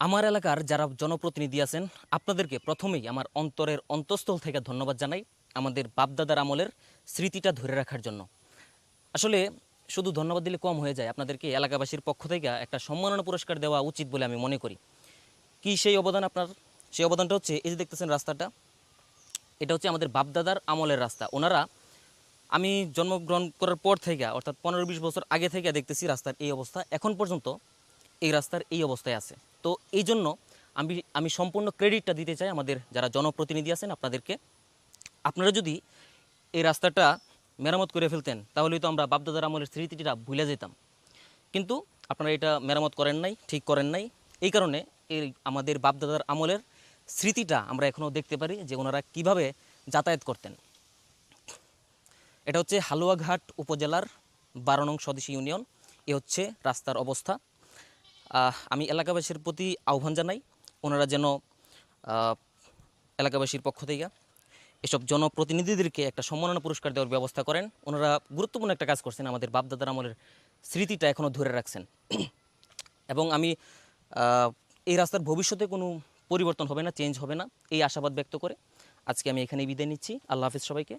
আমার এলাকার যারা জনপ্রতিনিধি আছেন, আপনাদেরকে প্রথমেই আমার অন্তরের অন্তঃস্থল থেকে ধন্যবাদ জানাই আমাদের বাপদাদার আমলের স্মৃতিটা ধরে রাখার জন্য। আসলে শুধু ধন্যবাদ দিলে কম হয়ে যায়, আপনাদেরকে এলাকাবাসীর পক্ষ থেকে একটা সম্মাননা পুরস্কার দেওয়া উচিত বলে আমি মনে করি। কি সেই অবদান আপনার? সেই অবদানটা হচ্ছে, এই যে দেখতেছেন রাস্তাটা, এটা হচ্ছে আমাদের বাপদাদার আমলের রাস্তা। ওনারা, আমি জন্মগ্রহণ করার পর থেকে, অর্থাৎ পনেরো বিশ বছর আগে থেকে দেখতেছি রাস্তার এই অবস্থা। এখন পর্যন্ত এই রাস্তার এই অবস্থায় আছে। তো এই জন্য আমি আমি সম্পূর্ণ ক্রেডিটটা দিতে চাই আমাদের যারা জনপ্রতিনিধি আছেন আপনাদেরকে। আপনারা যদি এই রাস্তাটা মেরামত করে ফেলতেন তাহলেই তো আমরা বাপদাদার আমলের স্মৃতিটা ভুলে যেতাম। কিন্তু আপনারা এটা মেরামত করেন নাই, ঠিক করেন নাই। এই কারণে এই আমাদের বাপদাদার আমলের স্মৃতিটা আমরা এখনও দেখতে পারি যে ওনারা কীভাবে যাতায়াত করতেন। এটা হচ্ছে হালুয়াঘাট উপজেলার বারো নং স্বদেশী ইউনিয়ন। এ হচ্ছে রাস্তার অবস্থা। আমি এলাকাবাসীর প্রতি আহ্বান জানাই, ওনারা যেন এলাকাবাসীর পক্ষ থেকে এসব জনপ্রতিনিধিদেরকে একটা সম্মাননা পুরস্কার দেওয়ার ব্যবস্থা করেন। ওনারা গুরুত্বপূর্ণ একটা কাজ করছেন, আমাদের বাপদাদার আমলের স্মৃতিটা এখনও ধরে রাখছেন। এবং আমি এই রাস্তার ভবিষ্যতে কোনো পরিবর্তন হবে না চেঞ্জ হবে না, এই আশাবাদ ব্যক্ত করে আজকে আমি এখানেই বিদায় নিচ্ছি। আল্লাহ হাফিজ সবাইকে।